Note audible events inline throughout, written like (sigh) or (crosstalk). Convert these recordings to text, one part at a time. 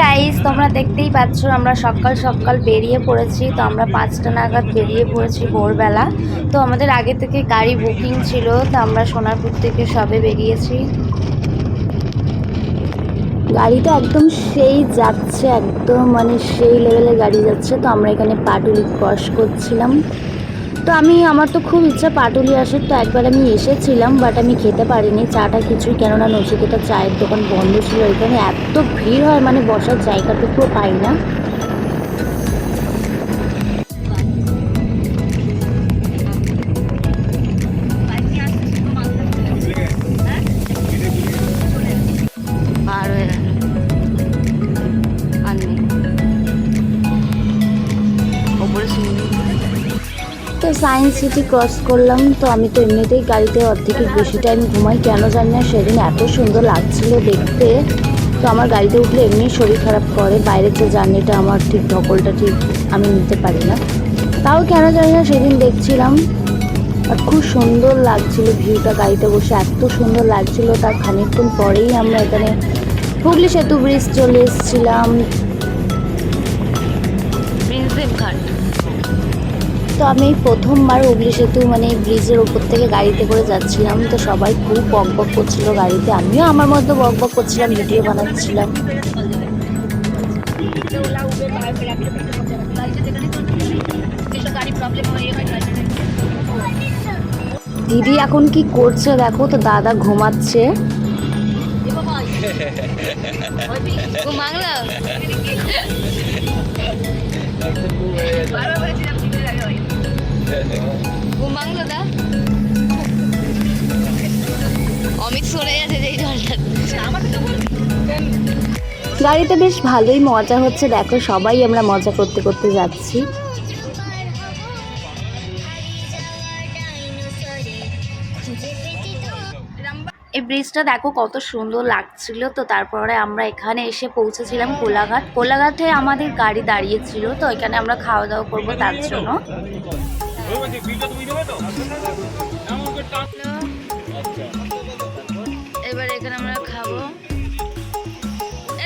Guys তোমরা দেখতেই পাচ্ছ, আমরা সকাল সকাল বেরিয়ে পড়েছি। তো আমরা পাঁচটা নাগাদ বেরিয়ে পড়েছি ভোরবেলা। তো আমাদের আগে থেকে গাড়ি বুকিং ছিল, তো আমরা সোনারপুর থেকে সবে বেরিয়েছি। গাড়িটা একদম সেই যাচ্ছে, একদম মানে সেই লেভেলের গাড়ি যাচ্ছে। তো আমরা এখানে পাটুলি ক্রস করছিলাম। তো আমি, আমার তো খুব ইচ্ছা পাটুলি আসার তো একবার আমি এসেছিলাম বাট আমি খেতে পারিনি। চাটা কিছুই, কেননা নচিকেতা চায়ের দোকান বন্ধ ছিল এখানে এত ভিড় হয় মানে বসার জায়গাটুকুও পাই না। সায়েন্স সিটি ক্রস করলাম, তো আমি তো এমনিতেই গাড়িতে অর্ধেকের বেশি টাইম ঘুমাই। কেন জানি না, সেদিন এত সুন্দর লাগছিল দেখতে। তো আমার গাড়িতে উঠলে এমনি শরীর খারাপ করে, বাইরের যে জার্নিটা আমার ঠিক ধকলটা ঠিক আমি নিতে পারি না। তাও কেন জানি না, সেদিন দেখছিলাম। আর খুব সুন্দর লাগছিল ভিউটা গাড়িতে বসে, এত সুন্দর লাগছিল। তার খানিকক্ষণ পরেই আমরা এখানে হুগলি সেতু ব্রিজ চলে এসেছিলাম। তো আমি প্রথমবার হুগলি সেতু মানে ব্রিজের ওপর থেকে গাড়িতে করে যাচ্ছিলাম। তো সবাই খুব বক বক করছিল গাড়িতে। আমিও আমার মতো বক বক করছিলাম ভিডিও বানাচ্ছিলাম। দিদি এখন কি করছে দেখো তো দাদা ঘুমাচ্ছে। ঘুমাংলা ঘুমাংলো দা অমিত সরে যাচ্ছে যে জলটা গাড়িতে বেশ ভালোই মজা হচ্ছে। দেখো সবাই আমরা মজা করতে করতে যাচ্ছি। এই ব্রিজটা দেখো কত সুন্দর লাগছিল। তো তারপরে আমরা এখানে এসে পৌঁছেছিলাম কোলাঘাট। কোলাঘাটে আমাদের গাড়ি দাঁড়িয়েছিল তো এখানে আমরা খাওয়া দাওয়া করব তার জন্য। এবার এখানে আমরা খাব।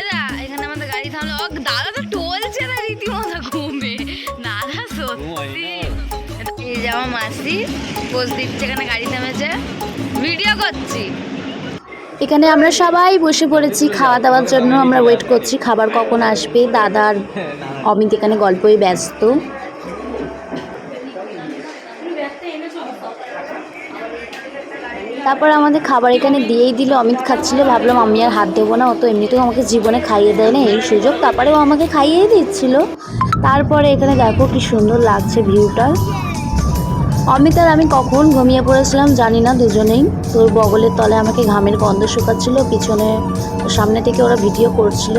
এরা এখানে আমাদের গাড়ি থামলো। ও দাদা তো টলছে না রীতিমতো ঘুমে। দাদা সত্যি। এই যে আমার মাসি পোজ দিচ্ছে এখানে গাড়ি থেমেছে। ভিডিও করছি। এখানে আমরা সবাই বসে পড়েছি খাওয়া দাওয়ার জন্য। আমরা ওয়েট করছি খাবার কখন আসবে? দাদার অমিত এখানে গল্পই ব্যস্ত। তারপর আমাদের খাবার এখানে দিয়েই দিল, অমিত খাচ্ছিল, ভাবলাম আমি আর হাত দেবো না, ও তো এমনিতেও আমাকে জীবনে খাইয়ে দেয় না, এই সুযোগ। তারপরেও আমাকে খাইয়েই দিচ্ছিল। তারপরে এখানে দেখো কি সুন্দর লাগছে ভিউটা। অমিত আর আমি কখন ঘুমিয়ে পড়েছিলাম জানি না দুজনেই। তোর বগলের তলে আমাকে ঘামের গন্ধ শুকাচ্ছিল, পিছনে, সামনে থেকে ওরা ভিডিও করছিল।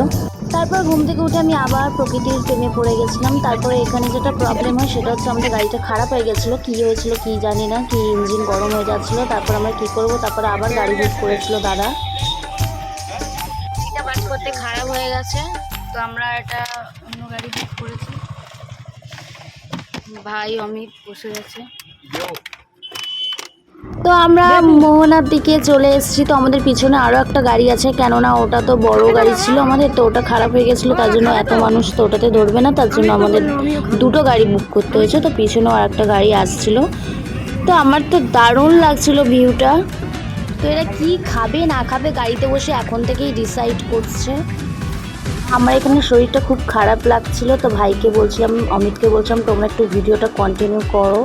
তারপর ঘুম থেকে উঠে আমি আবার প্রকৃতির প্রেমে পড়ে গেছিলাম। তারপরে এখানে যেটা প্রবলেম হয় সেটা হচ্ছে আমাদের গাড়িটা খারাপ হয়ে গেছিল। কী হয়েছিল কী জানি না কি ইঞ্জিন গরম হয়ে যাচ্ছিল তারপর আমরা কী করব? তারপরে আবার গাড়ি বুক করেছিল দাদা। এটা বাস করতে খারাপ হয়ে গেছে তো আমরা এটা অন্য গাড়ি বুক করেছি। ভাই অমিত বসে গেছে তো আমরা মোহনার দিকে চলে এসেছি। তো আমাদের পিছনে আরও একটা গাড়ি আছে কেননা ওটা তো বড় গাড়ি ছিল আমাদের তো ওটা খারাপ হয়ে গেছিল তার জন্য এত মানুষ তো ওটাতে ধরবে না তার জন্য আমাদের দুটো গাড়ি বুক করতে হয়েছে। তো পিছনেও আর একটা গাড়ি আসছিল। তো আমার তো দারুণ লাগছিল ভিউটা তো এরা কি খাবে না খাবে গাড়িতে বসে এখন থেকেই ডিসাইড করছে। আমার এখানে শরীরটা খুব খারাপ লাগছিল তো ভাইকে বলছিলাম অমিতকে বলছিলাম তোমরা একটু ভিডিওটা কন্টিনিউ করো।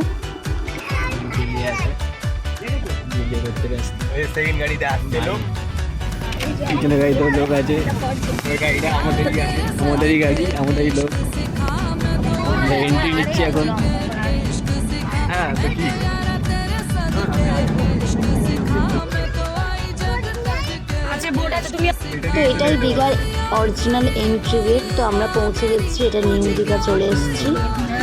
সেকেন্ড গাড়িতে আসছে লোক পিছনে গাড়িতে লোক আছে। গাড়িটা আমাদেরই আমাদেরই গাড়ি আমাদেরই লোক। এন্ট্রি নিচ্ছি এখন। হ্যাঁ তো কি? তো এটাই দীঘার অরিজিনাল এন্ট্রি গেট তো আমরা পৌঁছে গেছি এটা নিউ দীঘা চলে এসেছি।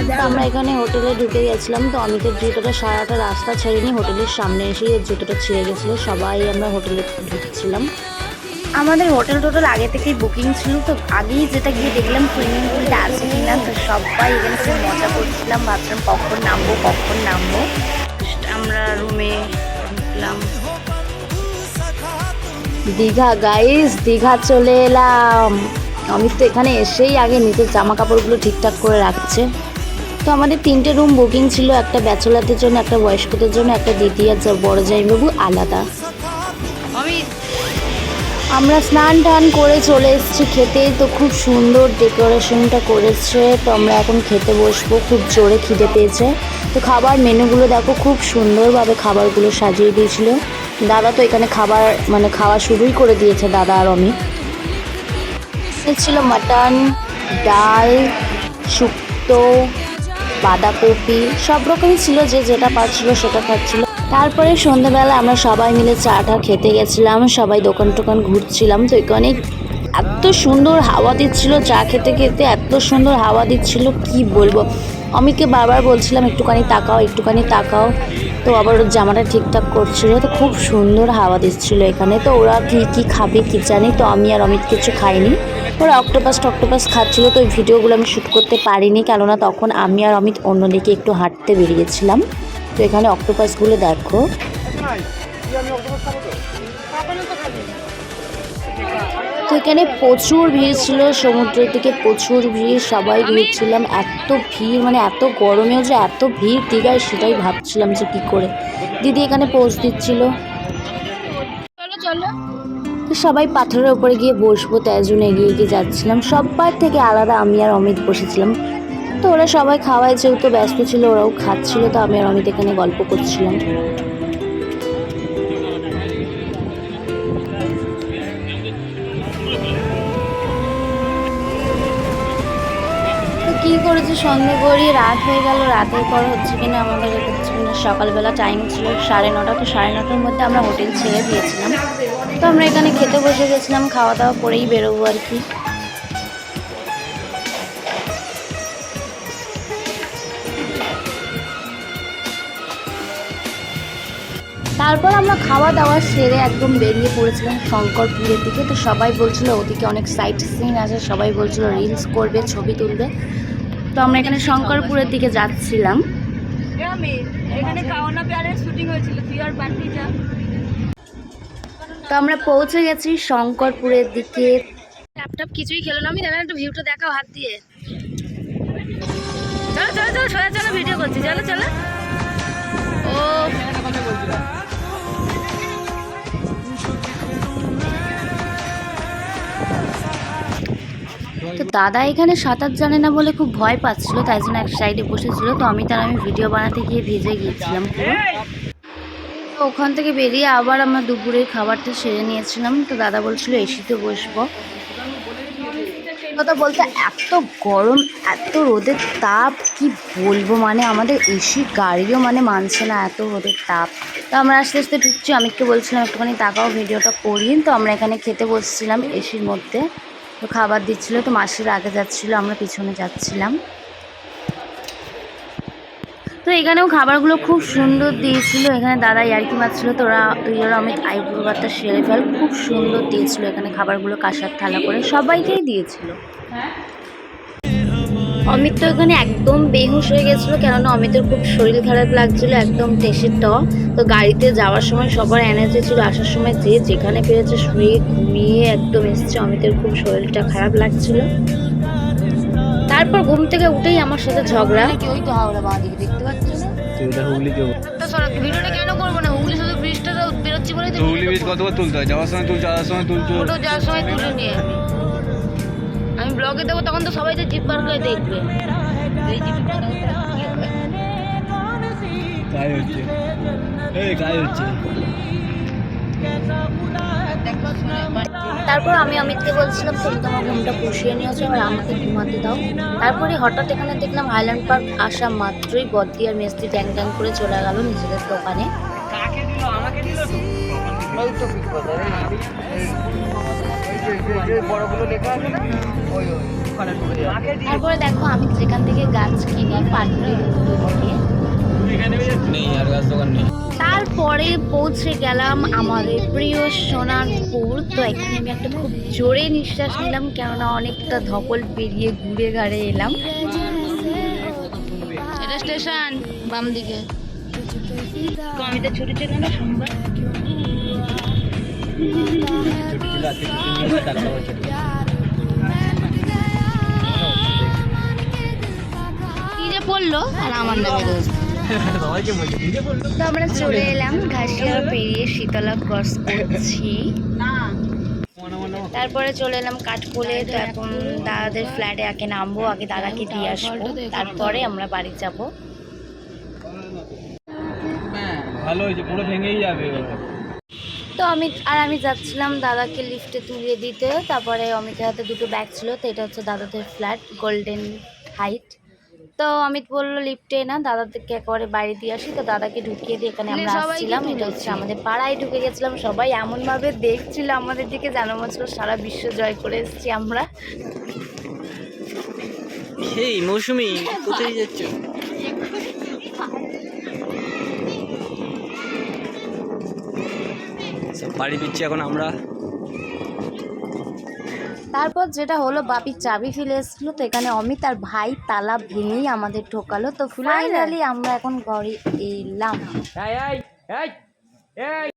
তো আমরা এখানে হোটেলে ঢুকে গেছিলাম তো অমিতের জুতোটা সারাটা রাস্তা ছেড়েনি হোটেলের সামনে এসেই এর জুতোটা ছিঁড়ে গেছিল সবাই আমরা হোটেলে ঢুকছিলাম। আমাদের হোটেল টোটেল আগে থেকেই বুকিং ছিল তো আগেই যেটা গিয়ে দেখলাম সুইমিং পুলটা আছে কিনা তো সবাই এখানে খুব মজা করছিলাম ভাবছিলাম কখন নামবো কখন নামবো। আমরা রুমে ঢুকলাম। দীঘা গাইস দীঘা চলে এলাম। অমিত তো এখানে এসেই আগে নিজের জামা কাপড়গুলো ঠিকঠাক করে রাখছে। তো আমাদের তিনটে রুম বুকিং ছিল, একটা ব্যাচেলারদের জন্য, একটা বয়স্কদের জন্য, একটা দিদি আর বড় জামাইবাবু আলাদা। আমরা স্নান টান করে চলে এসেছি খেতে। তো খুব সুন্দর ডেকোরেশনটা করেছে। তো আমরা এখন খেতে বসবো, খুব জোরে খিদে পেয়েছে। তো খাবার মেনুগুলো দেখো, খুব সুন্দরভাবে খাবারগুলো সাজিয়ে দিয়েছিল। দাদা তো এখানে খাবার মানে খাওয়া শুরুই করে দিয়েছে, দাদা আর অমিত ছিল মাটন, ডাল, শুক্তো, বাঁধাকপি, সব রকমই ছিল যে যেটা পাচ্ছিল সেটা খাচ্ছিল। তারপরে সন্ধ্যেবেলা আমরা সবাই মিলে চাটা খেতে গেছিলাম, সবাই দোকান টোকান ঘুরছিলাম, তো এখানে এত সুন্দর হাওয়া দিচ্ছিল, চা খেতে খেতে এত সুন্দর হাওয়া দিচ্ছিল, কি বলব? অমিতকে বারবার বলছিলাম, একটুখানি তাকাও একটুখানি তাকাও। তো আবার জামাটা ঠিকঠাক করছিল, তো খুব সুন্দর হাওয়া দিচ্ছিল এখানে। তো ওরা কি কি খাবে কি জানি, তো আমি আর অমিত কিছু খাইনি। ওরা অক্টোপাস টক্টোপাস খাচ্ছিলো, তো ওই ভিডিওগুলো আমি শ্যুট করতে পারিনি, কেননা তখন আমি আর অমিত অন্যদিকে একটু হাঁটতে বেরিয়েছিলাম। তো এখানে অক্টোপাসগুলো দেখো। তো এখানে প্রচুর ভিড় ছিল সমুদ্রের দিকে প্রচুর ভিড় সবাই ভিড় ছিলাম এত ভিড় মানে এত গরমেও যে এত ভিড় দীঘায় সেটাই ভাবছিলাম যে কি করে। দিদি এখানে পোজ দিচ্ছিল। তো সবাই পাথরের উপরে গিয়ে বসবো তাই জন্য এগিয়ে এগিয়ে যাচ্ছিলাম। সবার থেকে আলাদা আমি আর অমিত বসেছিলাম। তো ওরা সবাই খাওয়ায় যেহেতু ব্যস্ত ছিল ওরাও খাচ্ছিল তো আমি আর অমিত এখানে গল্প করছিলাম। কী করেছে সন্ধে করি রাত হয়ে গেল, রাতের পর হচ্ছে কিনা আমাদের সকালবেলা টাইম ছিল সাড়ে নটা, তো সাড়ে নটার মধ্যে আমরা হোটেল ছেড়ে দিয়েছিলাম। তো আমরা এখানে খেতে বসে গেছিলাম, খাওয়া দাওয়া করেই বেরোবো আর কি। তারপর আমরা খাওয়া দাওয়া সেরে একদম বেরিয়ে পড়েছিলাম শঙ্করপুরের দিকে, তো সবাই বলছিল ওদিকে অনেক সাইট সিন আছে, সবাই বলছিল রিলস করবে, ছবি তুলবে। তো আমরা এখানে শঙ্করপুরের দিকে যাচ্ছিলাম। এখানে কাওনা প্যারের শুটিং হয়েছিল যা। তো আমরা পৌঁছে গেছি শঙ্করপুরের দিকে। ল্যাপটপ কিছুই খেলো না আমি দেখেন একটু ভিউটা দেখাও হাত দিয়ে। চলো চলো চলো সোজা চলো ভিডিও করছি চলো চলো। ও। দাদা এখানে সাঁতার জানে না বলে খুব ভয় পাচ্ছিল, তাই জন্য এক সাইডে বসেছিল। তো আমি তার আমি ভিডিও বানাতে গিয়ে ভিজে গিয়েছিলাম পুরো। ওখান থেকে বেরিয়ে আবার আমরা দুপুরের খাবারটা সেরে নিয়েছিলাম। তো দাদা বলছিল এসিতে বসবো। কথা বলতে, এত গরম, এত রোদের তাপ, কি বলব? মানে আমাদের এসি গাড়িও মানে মানছে না এত রোদের তাপ। তো আমরা আস্তে আস্তে ঢুকছি আমিতকে বলছিলাম, একটুখানি তাকাও ভিডিওটা করি তো আমরা এখানে খেতে বসছিলাম এসির মধ্যে। তো খাবার দিচ্ছিল, তো মাসির আগে যাচ্ছিল, আমরা পিছনে যাচ্ছিলাম। তো এখানেও খাবারগুলো খুব সুন্দর দিয়েছিল, এখানে দাদা ইয়ার্কি মারছিল, তো ওরা তুই ওরা আমি আইব্রো ভাতটা সেরে ফেল, খুব সুন্দর দিয়েছিল এখানে খাবারগুলো কাঁসার থালা করে, সবাইকেই দিয়েছিল। অমিত তো এখানে একদম বেহুশ হয়ে গেছিল কেননা অমিতের খুব শরীর খারাপ লাগছিল একদম টেসের ট। তো গাড়িতে যাওয়ার সময় সবার এনার্জি ছিল আসার সময় যে যেখানে পেরেছে শুয়ে ঘুমিয়ে একদম এসছে অমিতের খুব শরীরটা খারাপ লাগছিল। তারপর ঘুম থেকে উঠেই আমার সাথে ঝগড়া। ওই তো হাওড়া বাঁ দিকে দেখতে পাচ্ছ না। হুগলি ভিডিওটা কেন করব না? হুগলি শুধু ব্রিজটা বেরোচ্ছি বলেই তো হুগলি বীজ কতবার তুলতে হয়? যাওয়ার সময় তুলছো আসার সময় তুলছো? ফটো যাওয়ার সময় তুলে নিয়ে আমি। ব্লগে দেবো তখন তো সবাই তো জিপ বার করে দেখবে। তারপর আমি অমিতকে বলছিলাম তুমি তোমার ঘুমটা পুষিয়ে নিয়েছো আর আমাকে ঘুমাতে দাও। তারপরে হঠাৎ এখানে দেখলাম হাইল্যান্ড পার্ক আসা মাত্রই বদ্দি আর মেস্তি ট্যাং ট্যাং করে চলে গেল নিজেদের দোকানে। ওই তারপরে দেখো আমি যেখান থেকে গাছ কিনি তারপরে পৌঁছে গেলাম আমাদের প্রিয় সোনারপুর। তো এখানে আমি একটা খুব জোরে নিঃশ্বাস নিলাম কেননা অনেকটা ধকল পেরিয়ে ঘুরে ঘাড়ে এলাম। এটা স্টেশন বাম দিকে তো আমি তো ছুটি ছিল না সোমবার নিজে পড়ল আর আমার নামে তো আমরা চলে এলাম ঘাসিয়া পেরিয়ে শীতলা ক্রস করছি। তারপরে চলে এলাম কাঠকোলে, তো এখন দাদাদের ফ্ল্যাটে আগে নামবো, আগে দাদাকে দিয়ে আসব। তারপরে আমরা বাড়ি যাব। ভালো হয়েছে, পুরো ভেঙেই যাবে তো আমি আর আমি যাচ্ছিলাম দাদাকে লিফটে তুলিয়ে দিতে। তারপরে অমিতের হাতে দুটো ব্যাগ ছিল তো এটা হচ্ছে দাদাদের ফ্ল্যাট গোল্ডেন হাইট তো অমিত বলল লিফটে না দাদাদেরকে একেবারে বাড়ি দিয়ে আসি। তো দাদাকে ঢুকিয়ে দিয়ে এখানে আমরা সবাইকে আসছিলাম। এটা হচ্ছে আমাদের পাড়ায় ঢুকে গেছিলাম। সবাই এমনভাবে দেখছিল আমাদের দিকে জানো মাত্র সারা বিশ্ব জয় করে এসেছি আমরা। এই মৌসুমি কোথায় যাচ্ছ? (laughs) বাড়ি দিচ্ছি এখন আমরা। তারপর যেটা হলো বাপি চাবি ফেলে এসেছিল তো এখানে অমিত আর ভাই তালা ভেঙেই আমাদের ঢোকালো। তো ফাইনালি আমরা এখন ঘরে এলাম। এই এই এই এই।